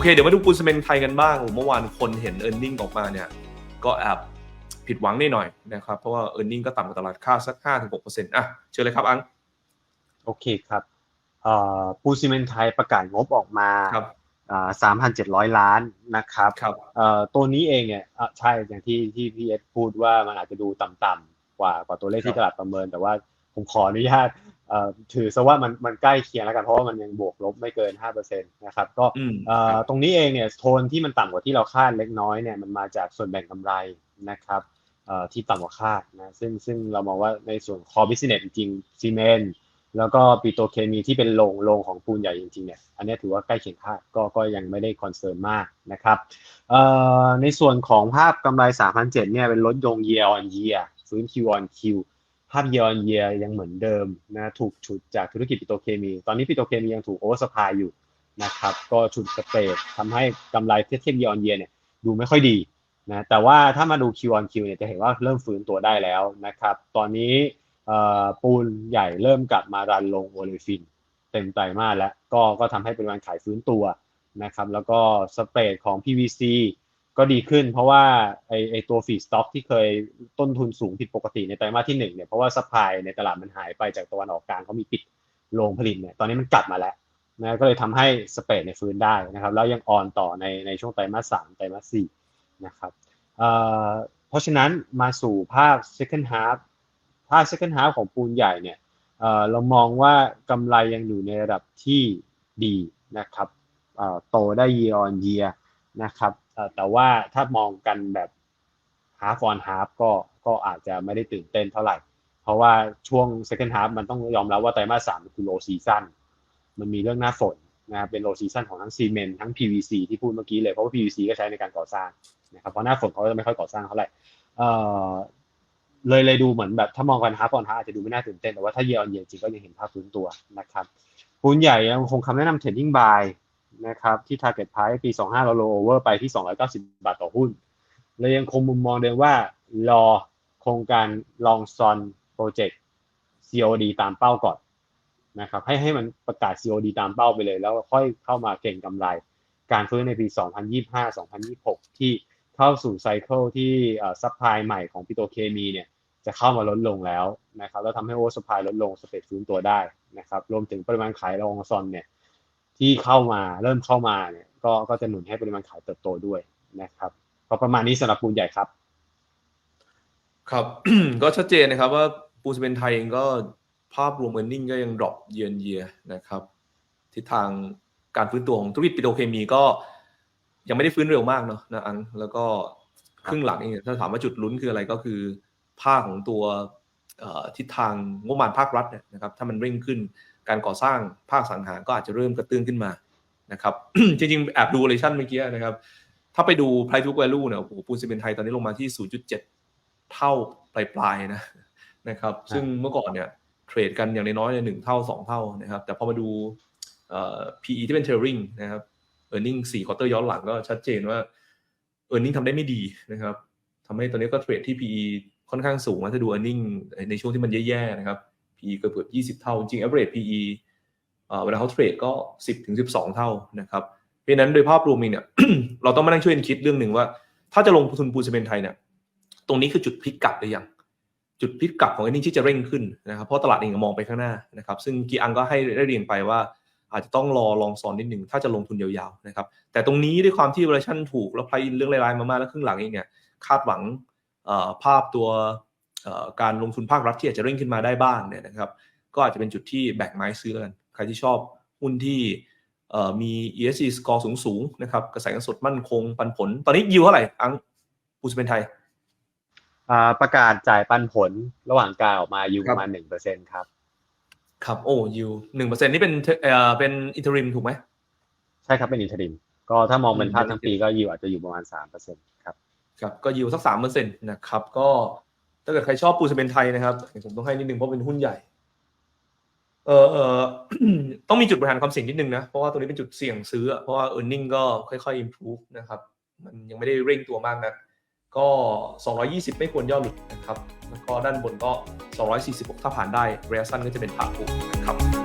เค เดี๋ยวมาดูปูนซีเมนต์ไทยกันบ้างโอ้เมื่อวานคนเห็น e a r n i n g ออกมาเนี่ย ก็แอบผิดหวังนิดหน่อยนะครับ เพราะว่า e a r n i n g ก็ต่ำกว่าตลาดคาดสัก5-6%อะเชิญเลยครับอัง โอเคครับเอ่อปูนซีเมนต์ไทยประกาศงบออกมาครับสามพันเจ็ดร้อยล้านนะครับครับเอ่อตัวนี้เองเนี่ยอะใช่อย่างที่ที่พี่เอสพูดว่ามันอาจจะดูต่ำๆกว่ากว่าตัวเลขครับที่ตลาดประเมิน แต่ว่าผมขออนุญาตเอ่อ ถือซะว่ามันมันใกล้เคียงแล้วกันเพราะว่ามันยังบวกลบไม่เกิน5%นะครับก็อืมเอ่อตรงนี้เองเนี่ยโทนที่มันต่ำกว่าที่เราคาดเล็กน้อยเนี่ยมันมาจากส่วนแบ่งกำไรนะครับเอ่อที่ต่ำกว่าคาดนะซึ่งซึ่งเรามองว่าในส่วน core business จริงๆซีเมนต์แล้วก็ปิโตรเคมีที่เป็นโรงโรงของปูนใหญ่จริงๆเนี่ยอันเนี้ยถือว่าใกล้เคียงคาดก็ก็ยังไม่ได้คอนเซิร์นมากนะครับเอ่อในส่วนของภาพกำไร 3,007เนี่ยเป็นลดยง year on year ฟื้น Q on Q ภาพ year on year ยังเหมือนเดิมนะถูกฉุดจากธุรกิจปิโตรเคมี ตอนนี้ปิโตรเคมียังถูกโอเวอร์สปายอยู่นะครับก็ชุดสเปรดทำให้กำไรเทียบเทียบ year on year เนี่ยดูไม่ค่อยดีนะแต่ว่าถ้ามาดู Q on Q เนี่ยจะเห็นว่าเริ่มฟื้นตัวได้แล้วนะครับตอนนี้ปูนใหญ่เริ่มกลับมารันลงโอเลฟิน เต็มไตรมาสแล้วก็ก็ทำให้เปริมาณขายฟื้นตัวนะครับแล้วก็สเปรดของ PVC ก็ดีขึ้น เพราะว่าไอไอตัวฟีดสต็อกที่เคยต้นทุนสูงผิดปกติในไตรมาสที่หนึ่งเนี่ยเพราะว่าสปายในตลาดมันหายไปจากตะวันออกกลางเขามีปิดโรงผลิตเนี่ยตอนนี้มันกลับมาแล้วนะก็เลยทำให้สเปรดในยฟื้นได้นะครับ แล้วยังออนต่อในในช่วงไตรมาสสามไตรมาสสี่นะครับเอ่อเพราะฉะนั้นมาสู่ภาพ second half ภาพ second half ของปูนใหญ่เนี่ยเอ่อเรามองว่ากำไรยังอยู่ในระดับที่ดีนะครับเอ่อโตได้ year on year นะครับ แต่ว่าถ้ามองกันแบบ half on half ก็ก็อาจจะไม่ได้ตื่นเต้นเท่าไหร่ เพราะว่าช่วง second half มันต้องยอมรับว่าไตรมาสสามคือ low season มันมีเรื่องหน้าฝนนะครับเป็นโลซีซันของทั้งซีเมนต์ทั้ง PVC ที่พูดเมื่อกี้เลย เพราะว่า PVC ก็ใช้ในการก่อสร้างนะครับเพราะหน้าฝนเขาจะไม่ค่อยก่อสร้างเท่าไหร่เอ่อเลยเลยดูเหมือนแบบถ้ามองกันฮาร์ปอนฮาร์อาจจะดูไม่น่าตื่นเต้นแต่ว่าถ้าเยียร์ออนเยียจริงก็ยังเห็นภาพฟื้นตัวนะครับปูนใหญ่ยังคงคำแนะนำเทรดดิ้งบาย นะครับที่ target price ปี 25 เราโลโอเวอร์ไปที่ 290 บาทต่อหุ้นเลยยังคงมุมมองเดิมว่ารอโครงการลองซอนโปรเจกต์ COD ตามเป้าก่อนนะครับให้ให้มันประกาศ COD ตามเป้าไปเลย แล้วค่อยเข้ามาเก่งกำไร การฟื้นในปี 2025-2026 ที่เข้าสู่ไซเคิลที่ซัพพลายใหม่ของปิโตเคมีเนี่ยจะเข้ามาลดลงแล้วนะครับแล้วทำให้โอเวอร์สปายลดลงสเปดฟื้นตัวได้นะครับรวมถึงปริมาณขายลองซอนเนี่ย ที่เข้ามาเริ่มเข้ามาเนี่ยก็ก็จะหนุนให้ปริมาณขายเติบโตด้วยนะครับก็ประมาณนี้สำหรับปูนใหญ่ครับ ครับ ก็ชัดเจนนะครับว่าปูนซีเมนไทยเองก็ภาพรวม e a r n i n g ก็ยังดรอปเยือนเยียนะครับ ทิศทางการฟื้นตัวของธุรกิจปิโตรเคมีก็ยังไม่ได้ฟื้นเร็วมากเนาะนะอังแล้วก็ครึ่งหลังเองถ้าถามว่าจุดลุ้นคืออะไรก็คือภาคของตัวทิศทางงบประมาณภาครัฐนะครับ ถ้ามันเร่งขึ้น การก่อสร้างภาคสังหารก็อาจจะเริ่มกระเตื้องขึ้นมานะครับ จริงๆ แอบดูเลชั่นเมื่อกี้นะครับ ถ้าไปดู price to value เนี่ยโอ้โหปูนซีเมนต์ไทยตอนนี้ลงมาที่ 0.7 เท่าปลายๆนะนะครับ ซึ่งเมื่อก่อนเนี่ยเทรดกันอย่างน้อยๆเนี่ยหนึ่งเท่าสองเท่านะครับ แต่พอมาดูเอ่อ PE ที่เป็น trailing นะครับ earning สี่ควอเตอร์ย้อนหลังก็ชัดเจนว่า earning ทำได้ไม่ดีนะครับทำให้ตอนนี้ก็เทรดที่ PE ค่อนข้างสูงนะถ้าดู earning ในช่วงที่มันแย่ๆนะครับ PE เกือบเกือบ20 เท่า จริง average PE เวลาเขาเทรดก็ 10ถึง12 เท่านะครับเพราะนั้นโดยภาพรวมเองเนี่ยเราต้องมานั่งช่วยกันคิดเรื่องหนึ่งว่า ถ้าจะลงทุนปูนซีเมนต์ไทยเนี่ยตรงนี้คือจุดพลิกกลับหรือยังจุดพลิกกลับของอันนี้ที่จะเร่งขึ้นนะครับเพราะตลาดเองมองไปข้างหน้านะครับซึ่งกีอังก็ให้ได้เรียนไปว่า อาจจะต้องรอลองซอนนิดหนึ่งถ้าจะลงทุนยาวๆนะครับแต่ตรงนี้ด้วยความที่ valuation ถูกแล้วไพอินเรื่องรายๆมามากแล้วครึ่งหลังเองเนี่ยคาดหวังภาพตัว การลงทุนภาครัฐที่อาจจะเร่งขึ้นมาได้บ้างเนี่ยนะครับ ก็อาจจะเป็นจุดที่แบ่งไม้ซื้อกันใครที่ชอบหุ้นที่เอ่อมี ESG score สูงๆนะครับกระแสเงินสดมั่นคงปันผล ตอนนี้ยิวเท่าไหร่อังปูสเป็นไทยอ่าประกาศจ่ายปันผลระหว่างกลางออกมาอยู่คปรับระมาณหนึ่งเปอร์เซ็นครับ ครับโอ้ยิวหนึ่งเปอร์เซ็นนี่เป็นเอ่อเป็นอินเทอริมถูกไหมใช่ครับเป็นอินทริม ก็ถ้ามองเป็นอืมภาพทั้งปีก็ยิวอาจจะอยู่ประมาณสามเปอร์เซ็นครับครับก็ยิวสักสามเปอร์เซ็นต์นะครับ ก็ ถ้าเกิดใครชอบปูสเป็นไทยนะครับ ผมต้องให้นิดนึงเพราะเป็นหุ้นใหญ่ เออเออต้องมีจุดบริหารความเสี่ยงนิดนึงนะ เพราะว่าตรงนี้เป็นจุดเสี่ยงซื้อ เพราะว่า e a r n i n g ก็ค่อยๆ improve นะครับ มันยังไม่ได้เร่งตัวมากนะก็ 220 ไม่ควรย่อหลุดนะครับ แล้วก็ด้านบนก็ 246 ถ้าผ่านได้ระยะสั้นก็จะเป็นผ่าปูนะครับ